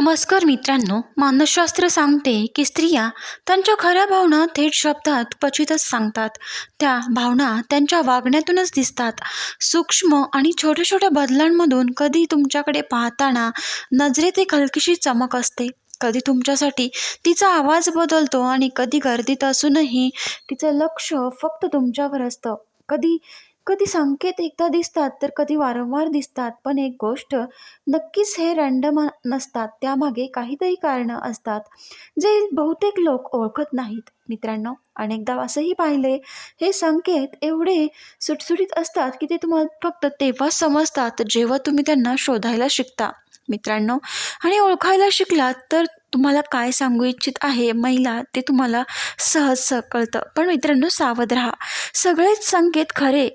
नमस्कार मित्रांनो मानसशास्त्र सांगते की स्त्रिया त्यांच्या खऱ्या भावना थेट शब्दात क्वचितच सांगतात. त्या भावना त्यांच्या वागण्यातूनच दिसतात. सूक्ष्म आणि छोट्या छोट्या बदलांमधून कधी तुमच्याकडे पाहताना नजरेत एक हलकीशी चमक असते. कधी तुमच्यासाठी तिचा आवाज बदलतो आणि कधी गर्दीत असूनही तिचं लक्ष फक्त तुमच्यावर असतं. कधी कधी संकेत एकदा दिसतात तर कधी वारंवार दिसतात. पण एक गोष्ट नक्कीच हे रँडम नसतात. त्यामागे काहीतरी कारणं असतात जे बहुतेक लोक ओळखत नाहीत. मित्रांनो अनेकदा असंही पाहिले हे संकेत एवढे सुटसुटीत असतात की ते तुम्हाला फक्त तेव्हा समजतात जेव्हा तुम्ही त्यांना शोधायला शिकता. मित्रांनो आणि ओळखायला शिकलात तर तुम्हाला काय सांगू इच्छित आहे? महिला ते तुम्हाला सहज स कळतं. पण मित्रांनो सावध राहा. सगळेच संकेत खरे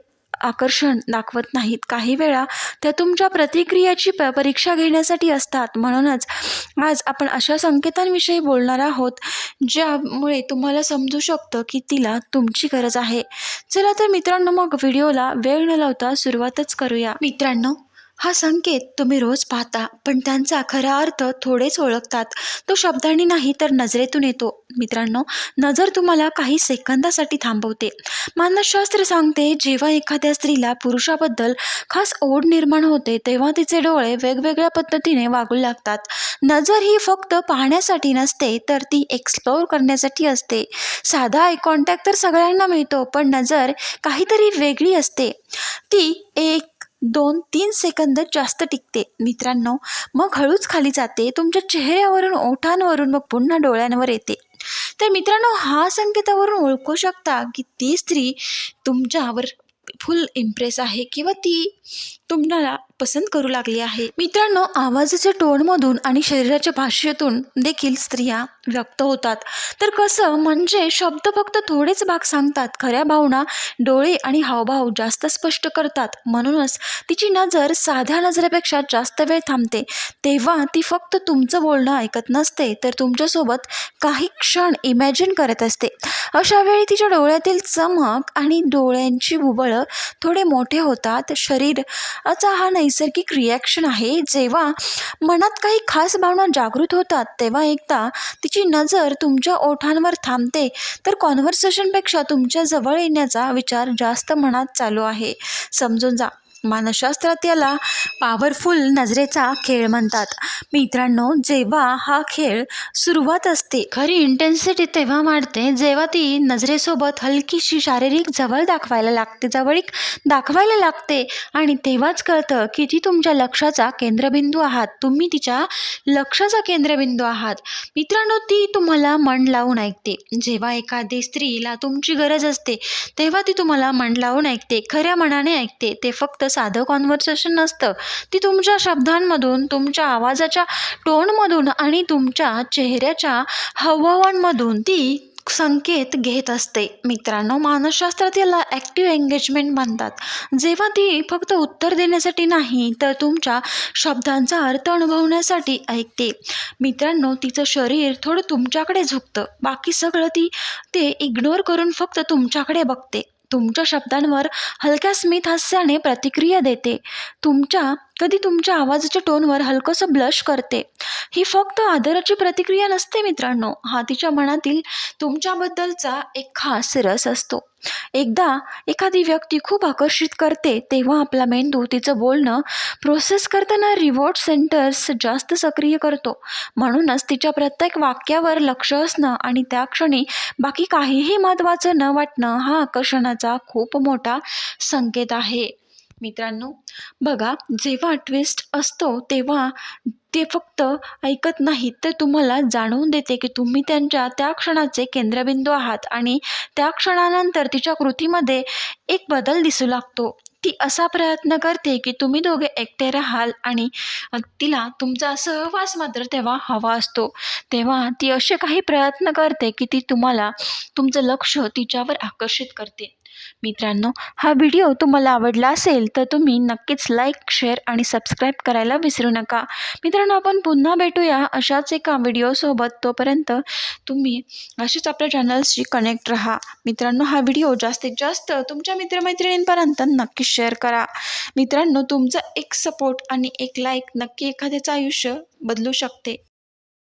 आकर्षण दाखवत नाहीत. काही वेळा त्या तुमच्या प्रतिक्रियाची प परीक्षा घेण्यासाठी असतात. म्हणूनच आज आपण अशा संकेतांविषयी बोलणार आहोत ज्यामुळे तुम्हाला समजू शकतं की तिला तुमची गरज आहे. चला तर मित्रांनो मग व्हिडिओला वेळ न लावता सुरुवातच करूया. मित्रांनो हा संकेत तुम्ही रोज पाहता पण त्यांचा खरा अर्थ थोडेच ओळखतात. तो शब्दांनी नाही तर नजरेतून येतो. मित्रांनो नजर तुम्हाला काही सेकंदासाठी थांबवते. मानसशास्त्र सांगते जेव्हा एखाद्या स्त्रीला पुरुषाबद्दल खास ओढ निर्माण होते तेव्हा तिचे डोळे वेगवेगळ्या पद्धतीने वागू लागतात. नजर ही फक्त पाहण्यासाठी नसते तर ती एक्सप्लोअर करण्यासाठी असते. साधा आय कॉन्टॅक्ट तर सगळ्यांना मिळतो पण नजर काहीतरी वेगळी असते. ती एक दोन तीन सेकंद जास्त टिकते. मित्रांनो मग हळूच खाली जाते. तुमच्या चेहऱ्यावरून ओठांवरून मग पुन्हा डोळ्यांवर येते. तर मित्रांनो हा संकेतावरून ओळखू शकता की ती स्त्री तुमच्यावर फुल इम्प्रेस आहे किंवा ती तुम्हाला पसंत करू लागली आहे. मित्रांनो आवाजाच्या टोनमधून आणि शरीराच्या भाषेतून देखील स्त्रिया व्यक्त होतात. तर कसं म्हणजे शब्द फक्त थोडेच भाग सांगतात. खऱ्या भावना डोळे आणि हावभाव जास्त स्पष्ट करतात. म्हणूनच तिची नजर साध्या नजरेपेक्षा जास्त वेळ थांबते. तेव्हा ती फक्त तुमचं बोलणं ऐकत नसते तर तुमच्यासोबत काही क्षण इमॅजिन करत असते. अशा वेळी तिच्या डोळ्यातील चमक आणि डोळ्यांची बुबळं थोडे मोठे होतात. शरीर असा हा नैसर्गिक रिॲक्शन आहे जेव्हा मनात काही खास भावना जागृत होतात तेव्हा एकदा तिची नजर तुमच्या ओठांवर थांबते तर कॉन्व्हर्सेशनपेक्षा तुमच्या जवळ येण्याचा विचार जास्त मनात चालू आहे. समजून जा. मानसशास्त्रात याला पॉवरफुल नजरेचा खेळ म्हणतात. मित्रांनो जेव्हा हा खेळ सुरुवात असते खरी इंटेन्सिटी तेव्हा वाढते जेव्हा ती नजरेसोबत हलकीशी शारीरिक जवळ दाखवायला लागते जवळीक दाखवायला लागते आणि तेव्हाच कळतं की ती तुमच्या लक्षाचा केंद्रबिंदू आहात. तुम्ही तिच्या लक्षाचा केंद्रबिंदू आहात. मित्रांनो ती तुम्हाला मन लावून ऐकते. जेव्हा एखादी स्त्रीला तुमची गरज असते तेव्हा ती तुम्हाला मन लावून ऐकते खऱ्या मनाने ऐकते. ते फक्त साधं कॉन्व्हर्सेशन नसतं. ती तुमच्या शब्दांमधून तुमच्या आवाजाच्या टोनमधून आणि तुमच्या चेहऱ्याच्या हावभावांमधून ती संकेत घेत असते. मित्रांनो मानसशास्त्रात याला ॲक्टिव्ह एंगेजमेंट म्हणतात. जेव्हा ती फक्त उत्तर देण्यासाठी नाही तर तुमच्या शब्दांचा अर्थ अनुभवण्यासाठी ऐकते. मित्रांनो तिचं शरीर थोडं तुमच्याकडे झुकतं. बाकी सगळं ती ते इग्नोर करून फक्त तुमच्याकडे बघते. तुमच्या शब्दांवर हलक्या स्मित हास्याने प्रतिक्रिया देते. तुमच्या कधी तुमच्या आवाजाच्या टोनवर हलकंसं ब्लश करते. ही फक्त आदराची प्रतिक्रिया नसते मित्रांनो. हा तिच्या मनातील तुमच्याबद्दलचा एक खास रस असतो. एकदा एखादी व्यक्ती खूप आकर्षित करते तेव्हा आपला मेंदू तिचं बोलणं प्रोसेस करताना रिवॉर्ड सेंटर्स जास्त सक्रिय करतो. म्हणूनच तिच्या प्रत्येक वाक्यावर लक्ष असणं आणि त्या क्षणी बाकी काहीही महत्त्वाचं न वाटणं हा आकर्षणाचा खूप मोठा संकेत आहे. मित्रांनो बघा जेव्हा ट्विस्ट असतो तेव्हा ते फक्त ऐकत नाहीत. तर तुम्हाला जाणवून देते की तुम्ही त्यांच्या त्या क्षणाचे केंद्रबिंदू आहात आणि त्या क्षणानंतर तिच्या कृतीमध्ये एक बदल दिसू लागतो. ती असा प्रयत्न करते की तुम्ही दोघे एकटे राहाल आणि तिला तुमचा सहवास मात्र तेव्हा हवा असतो. तेव्हा ती असे काही प्रयत्न करते की ती तुम्हाला तुमचं लक्ष तिच्यावर आकर्षित करते. मित्रांनो हा व्हिडिओ तुम्हाला आवडला असेल तर तुम्ही नक्कीच लाईक शेअर आणि सबस्क्राईब करायला विसरू नका. मित्रांनो आपण पुन्हा भेटूया अशाच एका व्हिडिओसोबत तोपर्यंत तुम्ही अशीच आपल्या चॅनल्सशी कनेक्ट राहा. मित्रांनो हा व्हिडिओ जास्तीत जास्त तुमच्या मित्रमैत्रिणींपर्यंत नक्की शेअर करा. मित्रांनो तुमचा एक सपोर्ट आणि एक लाईक नक्की एखाद्याचं आयुष्य बदलू शकते.